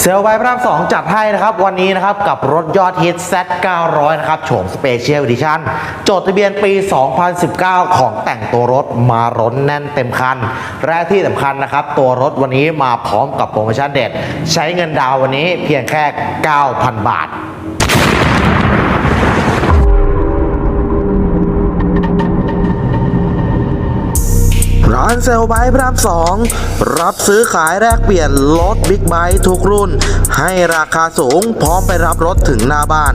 เซลไบพระรามสองจัดให้นะครับ วันนี้นะครับกับรถยอดฮิต Z900 นะครับโฉมสเปเชียลดิชั่นจดทะเบียนปี 2019 ของแต่งตัวรถมาร้นแน่นเต็มคัน และที่สำคัญนะครับ ตัวรถวันนี้มาพร้อมกับโปรโมชั่นเด็ด ใช้เงินดาวน์วันนี้เพียงแค่ 9,000 บาท ร้านเซลไบค์พระรามสองรับซื้อขายแลกเปลี่ยนรถบิ๊กไบค์ทุกรุ่น ให้ราคาสูงพร้อมไปรับรถถึงหน้าบ้าน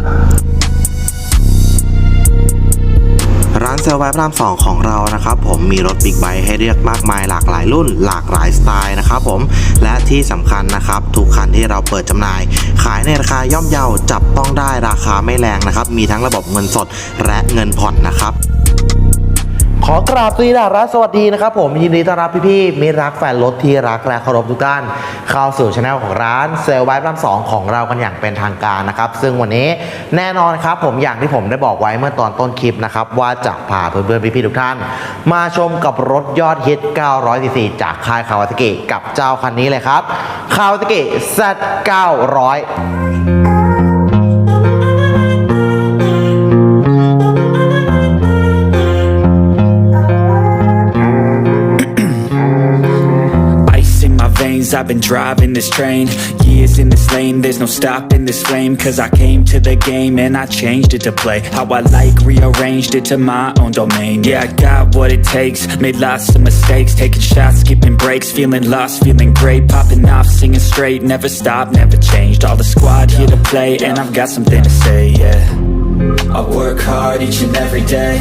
ร้านเซลไบค์พระรามสองของเรานะครับผมมีรถบิ๊กไบค์ให้เลือกมากมายหลากหลายรุ่น หลากหลายสไตล์นะครับผมและที่สำคัญนะครับทุกคันที่เราเปิดจำหน่าย ขายในราคาย่อมเยาจับต้องได้ราคาไม่แรงนะครับมีทั้งระบบเงินสดและเงินผ่อนนะครับ ขอกราบสวัสดีนะครับผมยินดีต้อนรับพี่ๆมิรักแฟนรถที่รักและเคารพทุกท่านเข้าสู่ช anel ของร้านเซลไวท์รัมสองของเรากันอย่างเป็นทางการนะครับซึ่งวันนี้แน่นอนครับผมอย่างที่ผมได้บอกไว้เมื่อตอนต้นคลิปนะครับว่าจะพาเพื่อนๆพี่ๆทุกท่าน มาชมกับรถยอดฮิต 900 cc จากค่ายคาวาซากิกับเจ้าคันนี้เลยครับคาวาซากิ Z 900 days I've been driving this train. Years in this lane, there's no stopping this flame. Cause I came to the game and I changed it to play. How I like, rearranged it to my own domain. Yeah, I got what it takes, made lots of mistakes. Taking shots, skipping breaks, feeling lost, feeling great. Popping off, singing straight, never stopped, never changed. All the squad here to play and I've got something to say, yeah. I work hard each and every day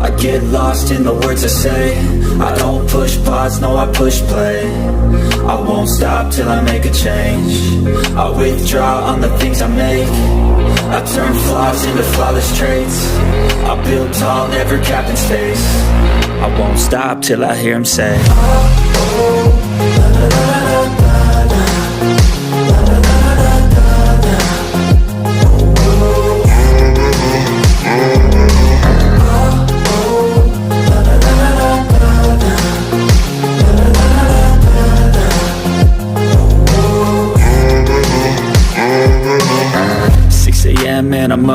I get lost in the words I say I don't push pause, no I push play I won't stop till I make a change I withdraw on the things I make I turn flaws into flawless traits I build tall, never cap in space I won't stop till I hear him say Six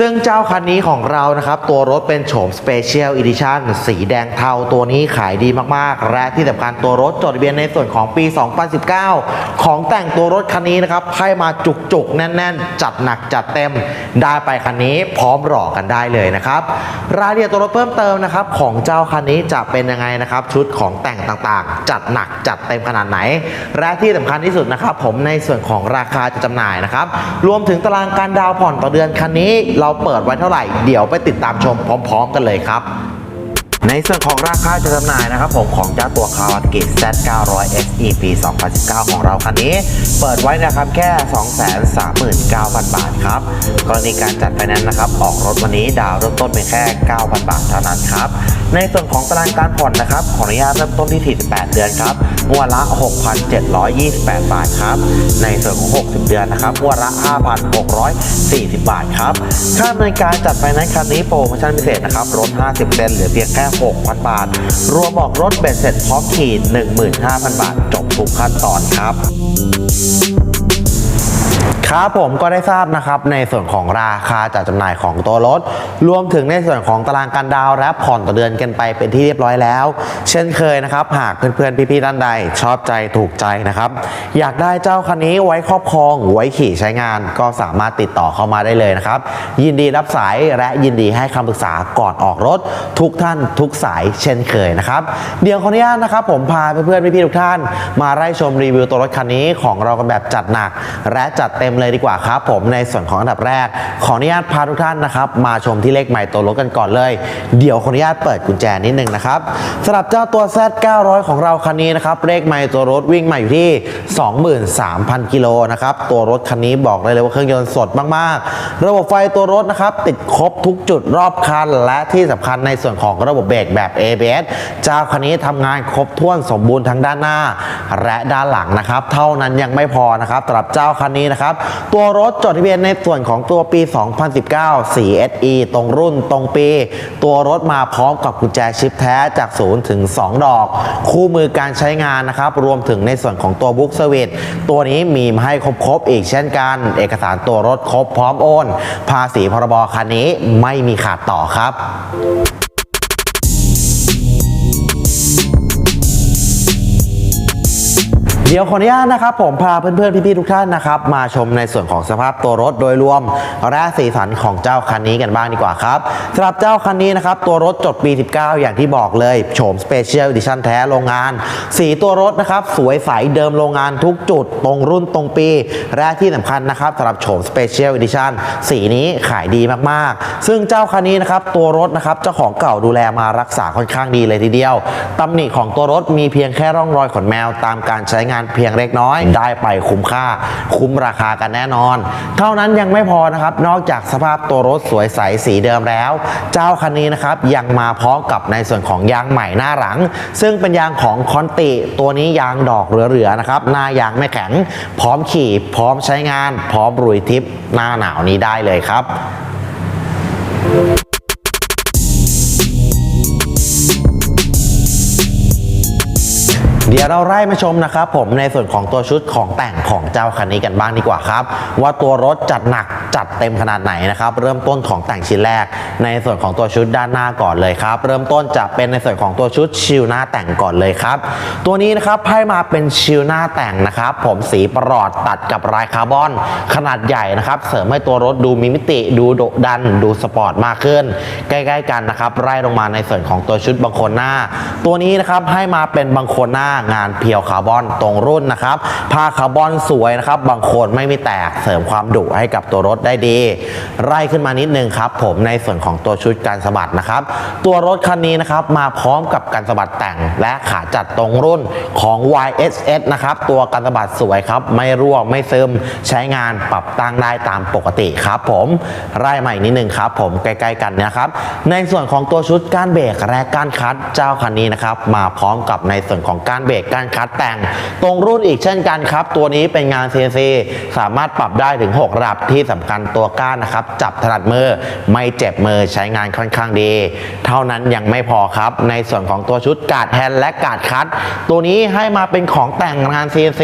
ซึ่งเจ้าคันนี้ของเรานะครับ ตัวรถเป็นโฉม Special Edition สีแดงเทาตัวนี้ขายดีมากๆ และที่สำคัญตัวรถจดทะเบียนในส่วนของปี 2019 ของแต่งตัวรถคันนี้นะครับให้มาจุกๆ แน่นๆ จัดหนักจัดเต็ม ได้ไปคันนี้พร้อมหล่อกันได้เลยนะครับ รายละเอียดตัวรถเพิ่มเติมนะครับ ของเจ้าคันนี้จะเป็นยังไงนะครับ ชุดของแต่งต่างๆ จัดหนักจัดเต็มขนาดไหน และที่สำคัญที่สุดนะครับ ผมในส่วนของราคาจะจำหน่ายนะครับ รวมถึงตารางการดาวน์ผ่อนต่อเดือนคันนี้เราเปิดไว้เท่าไหร่ เดี๋ยวไปติดตามชมพร้อม ๆ กันเลยครับ ในส่วนของราคาจะจำหน่ายนะครับผมของเจ้าตัวคาวา a กิ Z900 SE ปี 2019 ของเราคันนี้ เปิดไว้นะครับแค่ 239,000 บาทครับ กรณีการจัดไฟแนนซ์นะครับ ออกรถวันนี้ดาวเริ่มต้นเพียงแค่ 9,000 บาทเท่านั้นครับ ในส่วนของตารางการผ่อนนะครับ ขออนุญาตเริ่มต้นที่ 48 เดือนครับงวดละ 6,728 บาทครับ ในส่วนของ 60 เดือนนะครับงวดละ 5,640 บาทครับค่าดำเนินการจัดไฟแนนซ์คันนี้โปรโมชั่นพิเศษนะครับลด50เซนเหลือเพียงแค่6,000 บาท รวมออกรถเบ็ดเสร็จพร้อมขีด15,000 บาท จบทุกขั้นตอนครับ ครับผมก็ได้ทราบนะครับในส่วนของราคาจัดจำหน่ายของตัวรถ รวมถึงในส่วนของตารางการดาวน์และผ่อนต่อเดือนกันไปเป็นที่เรียบร้อยแล้ว เช่นเคยนะครับ หากเพื่อนๆพี่ๆท่านใด ชอบใจถูกใจนะครับ อยากได้เจ้าคันนี้ไว้ครอบครองไว้ขี่ใช้งาน ก็สามารถติดต่อเข้ามาได้เลยนะครับ ยินดีรับสายและยินดีให้คำปรึกษาก่อนออกรถ ทุกท่านทุกสาย เช่นเคยนะครับเดี๋ยวขออนุญาตนะครับ ผมพาเพื่อนๆพี่ๆทุกท่าน มาไล่ชมรีวิวตัวรถคันนี้ของเรากันแบบจัดหนัก และจัดเต็มเลยดีกว่าครับผมในส่วนของอันดับแรก ขออนุญาตพาทุกท่านนะครับมาชมที่เลขใหม่ตัวรถกันก่อนเลย เดี๋ยวขออนุญาตเปิดกุญแจนิดนึงนะครับสำหรับเจ้าตัว Z 900 ของเราคันนี้นะครับเลขใหม่ตัวรถวิ่งมาอยู่ที่ 23,000 กิโลนะครับตัวรถคันนี้บอกเลยเลยว่าเครื่องยนต์สดมากๆ ระบบไฟตัวรถนะครับติดครบทุกจุดรอบคัน และที่สำคัญในส่วนของระบบเบรกแบบ ABS เจ้าคันนี้ทำงานครบถ้วนสมบูรณ์ทั้งด้านหน้า และด้านหลังนะครับ เท่านั้นยังไม่พอนะครับสำหรับเจ้าคันนี้นะครับ ตัวรถจดทะเบียนในส่วนของตัวปี 2019 4SE ตรงรุ่นตรงปี ตัวรถมาพร้อมกับกุญแจชิปแท้จาก0ถึง 2 ดอก คู่มือการใช้งานนะครับ รวมถึงในส่วนของตัวบุ๊กเซอร์วิสตัวนี้มีมาให้ครบๆอีกเช่นกัน เอกสารตัวรถครบพร้อมโอน ภาษีพรบคันนี้ไม่มีขาดต่อครับ เดี๋ยวขออนุญาตนะครับผมพาเพื่อนๆ พี่ๆ ทุกท่านนะครับมาชมในส่วนของสภาพตัวรถโดยรวม และสีสันของเจ้าคันนี้กันบ้างดีกว่าครับสำหรับเจ้าคันนี้นะครับตัวรถจดปี 19 อย่างที่บอกเลยโฉม Special Edition แท้โรงงาน สีตัวรถนะครับสวยใสเดิมโรงงานทุกจุดตรงรุ่นตรงปีและที่สำคัญนะครับสำหรับโฉม Special Edition สีนี้ขายดีมากๆ ซึ่งเจ้าคันนี้นะครับตัวรถนะครับเจ้าของเก่าดูแลมารักษาค่อนข้างดีเลยทีเดียวตำหนิของตัวรถมีเพียงแค่ร่องรอยขนแมวตามการใช้งานเพียงเล็กน้อย ได้ไปคุ้มค่า คุ้มราคากันแน่นอน เท่านั้นยังไม่พอนะครับ นอกจากสภาพตัวรถสวยใสสีเดิมแล้ว เจ้าคันนี้นะครับยังมาพร้อมกับในส่วนของยางใหม่หน้าหลัง ซึ่งเป็นยางของคอนติตัวนี้ยางดอกเหลือๆนะครับหน้ายางไม่แข็ง พร้อมขี่พร้อมใช้งาน พร้อมรุยทิปหน้าหนาวนี้ได้เลยครับ เดี๋ยวเราไล่มาชมนะครับผมในส่วนของตัวชุดของแต่งของเจ้าคันนี้กันบ้างดีกว่าครับ ว่าตัวรถจัดหนักจัดเต็มขนาดไหนนะครับ เริ่มต้นของแต่งชิ้นแรก ในส่วนของตัวชุดด้านหน้าก่อนเลยครับ เริ่มต้นจะเป็นในส่วนของตัวชุดชิลหน้าแต่งก่อนเลยครับ ตัวนี้นะครับให้มาเป็นชิลหน้าแต่งนะครับ ผมสีประหลอดตัดกับลายคาร์บอน ขนาดใหญ่นะครับ เสริมให้ตัวรถดูมีมิติดูโดดดัน ดูสปอร์ตมากขึ้น ใกล้ ๆ กันนะครับไล่ลงมาในส่วนของตัวชุดบังโคนหน้า ตัวนี้นะครับให้มาเป็นบังโคนหน้างานเพียวคาร์บอนตรงรุ่นนะครับผ้าคาร์บอนสวยนะครับ บางโคนไม่มีแตกเสริมความดุให้กับตัวรถได้ดี ไล่ขึ้นมานิดนึงครับ ผมในส่วนของตัวชุดการสะบัดนะครับ ตัวรถคันนี้นะครับมาพร้อมกับการสะบัดแต่งและขาจัดตรงรุ่นของ YSS นะครับตัวการสะบัดสวยครับ ไม่ร่วงไม่ซึมใช้งานปรับตั้งได้ตามปกติครับผมไล่มาอีกนิดนึงครับผมใกล้ๆกันนะครับในส่วนของตัวชุดก้านเบรกและก้านคัดเจ้าคันนี้นะครับมาพร้อมกับในส่วนของก้านเบรกกานคัดแต่ง ตรงรุ่นอีกเช่นกันครับ ตัวนี้เป็นงาน CNC สามารถปรับได้ถึง 6 ระดับที่สำคัญตัวก้านนะครับ จับถนัดมือไม่เจ็บมือใช้งานค่อนข้างดี เท่านั้นยังไม่พอครับ ในส่วนของตัวชุดกาดแฮนและกาดคัดตัวนี้ให้มาเป็นของแต่งงาน CNC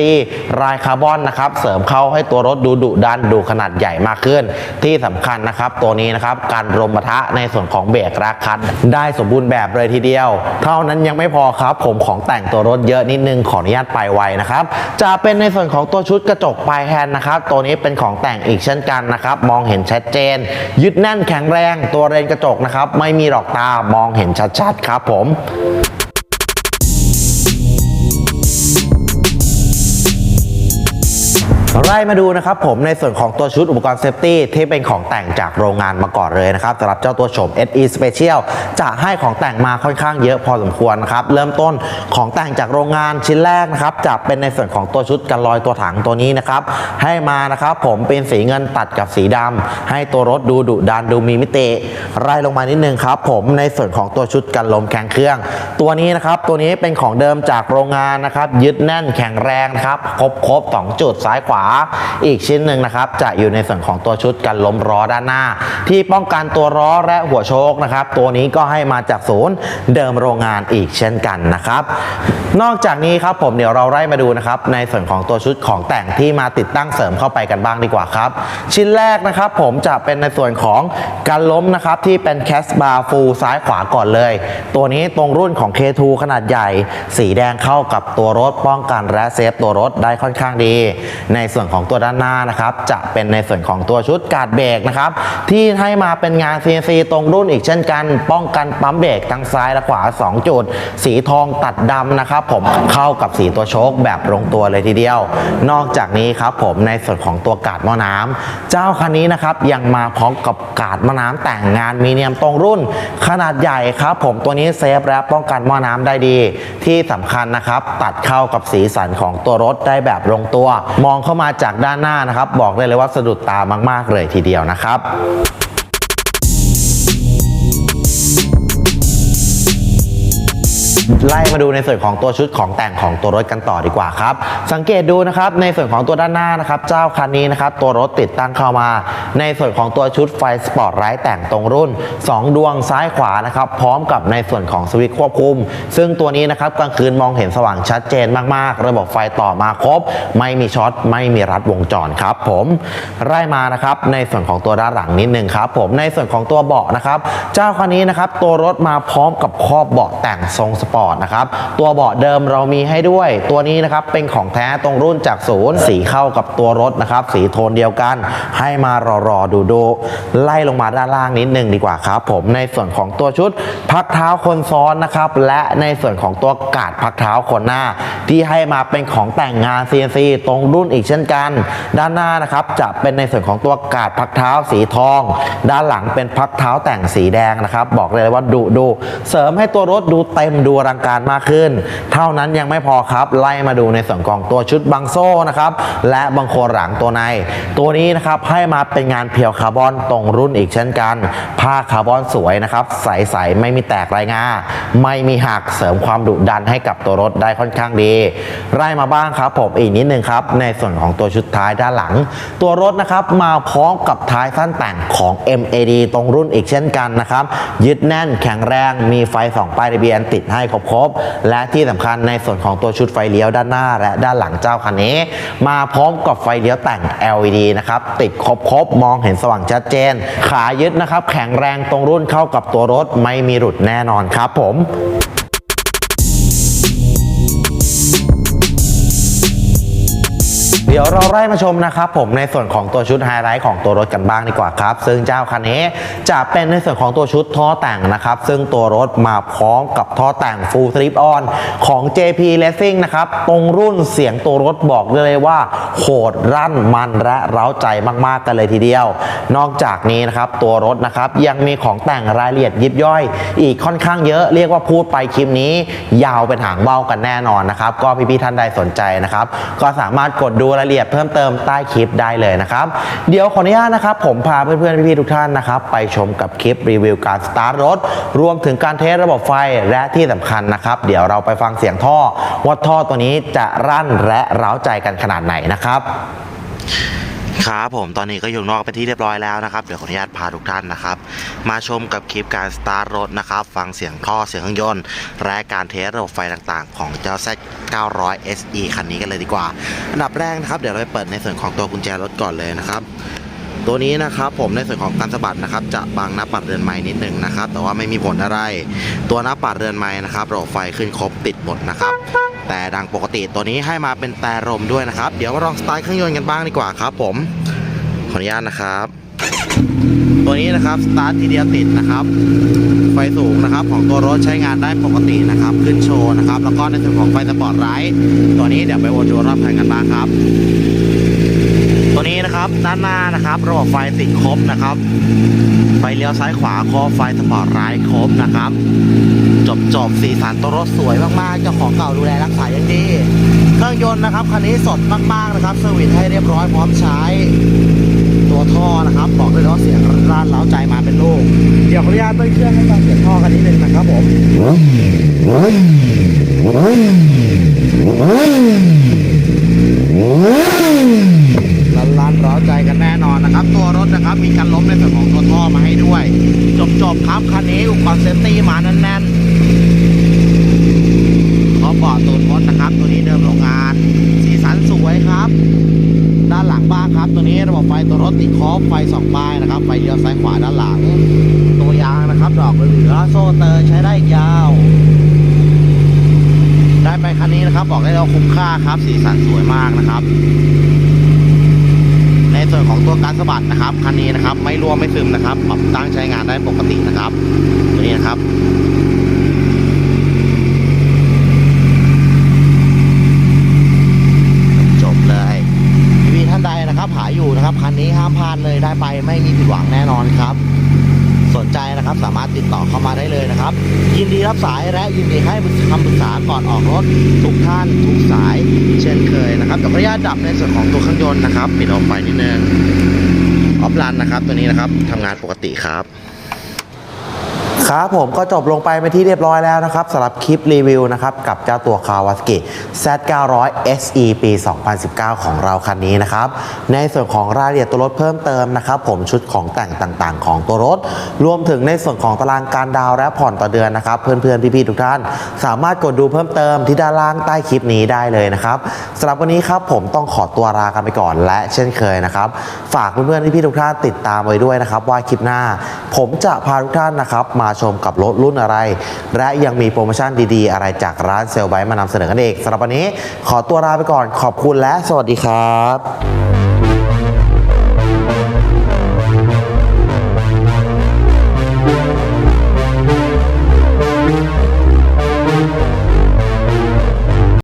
ลายคาร์บอนนะครับ เสริมเข้าให้ตัวรถดูดุดันดูขนาดใหญ่มากขึ้น ที่สำคัญนะครับ ตัวนี้นะครับการรมปะทะในส่วนของเบรกรักคัดได้สมบูรณ์แบบเลยทีเดียว เท่านั้นยังไม่พอครับ ผมของแต่งตัวรถเยอะนิดนึงขออนุญาตไปไวนะครับ จะเป็นในส่วนของตัวชุดกระจกปลายแฮนด์นะครับ ตัวนี้เป็นของแต่งอีกเช่นกันนะครับ มองเห็นชัดเจน ยึดแน่นแข็งแรง ตัวเรนกระจกนะครับ ไม่มีหลอกตามองเห็นชัดๆ ครับผม ไล่มาดูนะครับผมในส่วนของตัวชุดอุปกรณ์เซฟตี้ที่เป็นของแต่งจากโรงงานมาก่อนเลยนะครับสำหรับเจ้าตัวโฉม SE Special จะให้ของแต่งมาค่อนข้างเยอะพอสมควรนะครับเริ่มต้นของแต่งจากโรงงานชิ้นแรกนะครับจะเป็นในส่วนของตัวชุดกันลอยตัวถังตัวนี้นะครับให้มานะครับผมเป็นสีเงินตัดกับสีดำให้ตัวรถดูดุดันดูมีมิติไล่ลงมานิดนึงครับผมในส่วนของตัวชุดกันลมแข็งเครื่อง ตัวนี้นะครับตัวนี้เป็นของเดิมจากโรงงานนะครับยึดแน่นแข็งแรงนะครับครบครบสองจุดซ้ายขวาอีกชิ้นหนึ่งนะครับ จะอยู่ในส่วนของตัวชุดกันล้มล้อด้านหน้า ที่ป้องกันตัวล้อและหัวโชคนะครับ ตัวนี้ก็ให้มาจากศูนย์เดิมโรงงานอีกเช่นกันนะครับ นอกจากนี้ครับผมเดี๋ยวเราไล่มาดูนะครับในส่วนของตัวชุดของแต่งที่มาติดตั้งเสริมเข้าไปกันบ้างดีกว่าครับ ชิ้นแรกนะครับ ผมจะเป็นในส่วนของการล้มนะครับที่เป็นแคสบาร์ฟูลซ้ายขวาก่อนเลย ตัวนี้ตรงรุ่นของ K2 ขนาดใหญ่ สีแดงเข้ากับตัวรถป้องกันและเซฟตัวรถได้ค่อนข้างดี ในส่วนของตัวด้านหน้านะครับ จะเป็นในส่วนของตัวชุดกาดเบรกนะครับ ที่ให้มาเป็นงาน CNC ตรงรุ่นอีกเช่นกัน ป้องกันปั๊มเบรกทั้งซ้ายและขวา 2 จุด สีทองตัดดำนะครับ ผมเข้ากับสีตัวโชคแบบลงตัวเลยทีเดียว นอกจากนี้ครับผมในส่วนของตัวกาดหม้อน้ำเจ้าคันนี้นะครับยังมาพร้อมกับกาดหม้อน้ำแต่งงานมีเนียมตรงรุ่น ขนาดใหญ่ครับ ผมตัวนี้เซฟและป้องกันหม้อน้ำได้ดี ที่สำคัญนะครับ ตัดเข้ากับสีสันของตัวรถได้แบบลงตัว มองเข้ามาาจากด้านหน้านะครับ บอกได้เลยว่าสะดุดตามาก ๆ เลยทีเดียวนะครับ ไล่มาดูในส่วนของตัวชุดของแต่งของตัวรถกันต่อดีกว่าครับ สังเกตดูนะครับในส่วนของตัวด้านหน้านะครับ เจ้าคันนี้นะครับ ตัวรถติดตั้งเข้ามา ในส่วนของตัวชุดไฟสปอร์ตไลท์แต่งตรงรุ่น 2 ดวงซ้ายขวานะครับ พร้อมกับในส่วนของสวิตช์ควบคุม ซึ่งตัวนี้นะครับกลางคืนมองเห็นสว่างชัดเจนมากๆ ระบบไฟต่อมาครบ ไม่มีช็อตไม่มีรัดวงจรครับ ผมไล่มานะครับในส่วนของตัวด้านหลังนิดนึงครับ ผมในส่วนของตัวเบาะนะครับ เจ้าคันนี้นะครับตัวรถมาพร้อมกับครอบเบาะแต่งทรงสปอร์ตนะครับตัวเบาะเดิมเรามีให้ด้วย ตัวนี้นะครับเป็นของแท้ตรงรุ่นจากศูนย์สีเข้ากับตัวรถนะครับ สีโทนเดียวกัน ให้มารอรอดูดู ไล่ลงมาด้านล่างนิดนึงดีกว่าครับ ผมในส่วนของตัวชุดพักเท้าคนซ้อนนะครับ และในส่วนของตัวกาดพักเท้าคนหน้า ที่ให้มาเป็นของแต่งงาน CNC ตรงรุ่นอีกเช่นกัน ด้านหน้านะครับจะเป็นในส่วนของตัวกาดพักเท้าสีทอง ด้านหลังเป็นพักเท้าแต่งสีแดงนะครับ บอกเลยว่าดุดูเสริมให้ตัวรถดูเต็มดูอลังการมากขึ้น เท่านั้นยังไม่พอครับไล่มาดูในส่วนของตัวชุดบังโซ่นะครับและบังโคลหลังตัวใน ตัวนี้นะครับให้มาเป็นงานเพียวคาร์บอนตรงรุ่นอีกเช่นกัน ผ้าคาร์บอนสวยนะครับใสๆไม่มีแตกรายงาไม่มีหักเสริมความดุดันให้กับตัวรถได้ค่อนข้างดี ไล่มาบ้างครับผมอีกนิดนึงครับในส่วนของตัวชุดท้ายด้านหลัง ตัวรถนะครับมาพร้อมกับท้ายสั้นแต่งของ MAD ตรงรุ่นอีกเช่นกันนะครับยึดแน่นแข็งแรงมีไฟสองป้ายทะเบียนติดให้ครบๆและที่สำคัญในส่วนของตัวชุดไฟเลี้ยวด้านหน้า และด้านหลังเจ้าคันนี้ มาพร้อมกับไฟเลี้ยวแต่ง LED นะครับติดครบๆมองเห็นสว่างชัดเจน ขายึดนะครับแข็งแรงตรงรุ่นเข้ากับตัวรถไม่มีหลุดแน่นอนครับผม ดี๋ยวเราไล่มาชมนะครับผมในส่วนของตัวชุดไฮไลท์ของตัวรถกันบ้างดีกว่าครับ ซึ่งเจ้าคันนี้จะเป็นในส่วนของตัวชุดท่อแต่งนะครับ ซึ่งตัวรถมาพร้อมกับท่อแต่ง Full Slip On ของ JP Racing นะครับ ตรงรุ่นเสียงตัวรถบอกได้เลยว่าโหดรั่นมันและเร้าใจมากๆกันเลยทีเดียว นอกจากนี้นะครับตัวรถนะครับยังมีของแต่งรายละเอียดยิบย่อย อีกค่อนข้างเยอะเรียกว่าพูดไปคลิปนี้ ยาวเป็นหางเบ้ากันแน่นอนนะครับก็พี่ๆท่านใดสนใจนะครับก็สามารถกดดูรายละเอียดเพิ่มเติมใต้คลิปได้เลยนะครับ เดี๋ยวขออนุญาตนะครับผมพาเพื่อนๆพี่ๆทุกท่านนะครับไปชมกับคลิปรีวิวการสตาร์ทรถ รวมถึงการเทสระบบไฟและที่สำคัญนะครับ เดี๋ยวเราไปฟังเสียงท่อว่าท่อตัวนี้จะรั่นและร้าวใจกันขนาดไหนนะครับ ครับผมตอนนี้ก็อยู่นอกเป็นที่เรียบร้อยแล้วนะครับ เดี๋ยวขออนุญาตพาทุกท่านนะครับ มาชมกับคลิปการสตาร์ทรถนะครับ ฟังเสียงท่อเสียงเครื่องยนต์และการเทสระบบไฟต่างๆ ของเจ้า Z 900 SE คันนี้กันเลยดีกว่า อันดับแรกนะครับ เดี๋ยวเราไปเปิดในส่วนของตัวกุญแจรถก่อนเลยนะครับ ตัวนี้นะครับผมในส่วนของการสะบัดนะครับจะบังหน้าปัดเรือนไม้นิดหนึ่งนะครับ แต่ว่าไม่มีผลอะไร ตัวหน้าปัดเรือนไม้นะครับระบบไฟขึ้นครบติดหมดนะครับ แต่ดังปกติตัวนี้ให้มาเป็นแต่ลมด้วยนะครับ เดี๋ยวมาลองสตาร์ทเครื่องยนต์กันบ้างดีกว่าครับ ผมขออนุญาตนะครับตัวนี้นะครับสตาร์ททีเดียวติดนะครับ ไฟสูงนะครับ ของตัวรถใช้งานได้ปกตินะครับ ขึ้นโชว์นะครับ แล้วก็ในส่วนของไฟสปอร์ตไลท์ตัวนี้เดี๋ยวไปวนดูรอบคันกันบ้างครับ นี้นะครับด้านหน้านะครับ ระบบไฟติดครบนะครับไฟเลี้ยวซ้ายขวาครบไฟสปอร์ตไลท์ครบนะครับ จบจบสีสันตัวรถสวยมากๆเจ้าของเก่าดูแลรักษาอย่างดีเครื่องยนต์นะครับคันนี้สดมากๆนะครับเซอร์วิสให้เรียบร้อยพร้อมใช้ตัวท่อนะครับ บอกเลยว่าเสียงร้านเล้าใจมาเป็นลูกเดี๋ยวขออนุญาตเบิ้ลเครื่องให้ฟังเสียงท่อกันนิดนึงนะครับผมลันลันๆเร้าใจกันแน่นอนนะครับ ตัวรถนะครับ มีการล้มในส่วนของตัวท่อมาให้ด้วยจบจบๆครับคันนี้อุปกรณ์เซฟตี้มาแน่นๆขอบอกตูนรถนะครับ ตัวนี้เดิมโรงงาน สีสันสวยครับ ด้านหลังบ้างครับ ตัวนี้ระบบไฟตัวรถติดคอฟไฟสองป้ายนะครับ ไฟเลี้ยวซ้ายขวาด้านหลัง ตัวยางนะครับ ดอกเหลือโซ่เตอร์ใช้ได้ยาวได้ไปคันนี้นะครับบอกได้เลยว่าคุ้มค่าครับ สีสันสวยมากนะครับ ส่วนของตัวการสะบัดนะครับคันนี้นะครับไม่รั่วไม่ซึมนะครับปรับตั้งใช้งานได้ปกตินะครับตัวนี้นะครับจบเลยพี่ท่านใดนะครับหาอยู่นะครับคันนี้ห้ามพลาดเลยได้ไปไม่มีผิดหวังแน่นอนครับ สนใจนะครับ สามารถติดต่อเข้ามาได้เลยนะครับ ยินดีรับสายและยินดีให้คำปรึกษาก่อนออกรถทุกท่านทุกสาย เช่นเคยนะครับแต่ขออนุญาตดับในส่วนของตัวเครื่องยนต์นะครับปิดออกไปนิดนึงออฟลันนะครับตัวนี้นะครับทำงานปกติครับ ครับผมก็จบลงไปเป็นที่เรียบร้อยแล้วนะครับสำหรับคลิปรีวิวนะครับกับเจ้าตัว Kawasaki Z900 SE ปี 2019 ของเราคันนี้นะครับในส่วนของรายละเอียดตัวรถเพิ่มเติมนะครับผมชุดของแต่งต่างๆ ของตัวรถ รวมถึงในส่วนของตารางการดาวน์และผ่อนต่อเดือนนะครับเพื่อนๆ พี่ๆ ทุกท่าน สามารถกดดูเพิ่มเติมที่ด้านล่างใต้คลิปนี้ได้เลยนะครับสำหรับวันนี้ครับผมต้องขอตัวลากันไปก่อน และเช่นเคยนะครับฝากเพื่อนๆพี่ๆทุกท่านติดตามไว้ด้วยนะครับว่าคลิปหน้า ผมจะพาทุกท่านนะครับมาชมกับรถรุ่นอะไร และยังมีโปรโมชั่นดีๆ อะไรจากร้านเซลไบมานำเสนอกันเองสำหรับวันนี้ขอตัวลาไปก่อนขอบคุณและสวัสดีครับ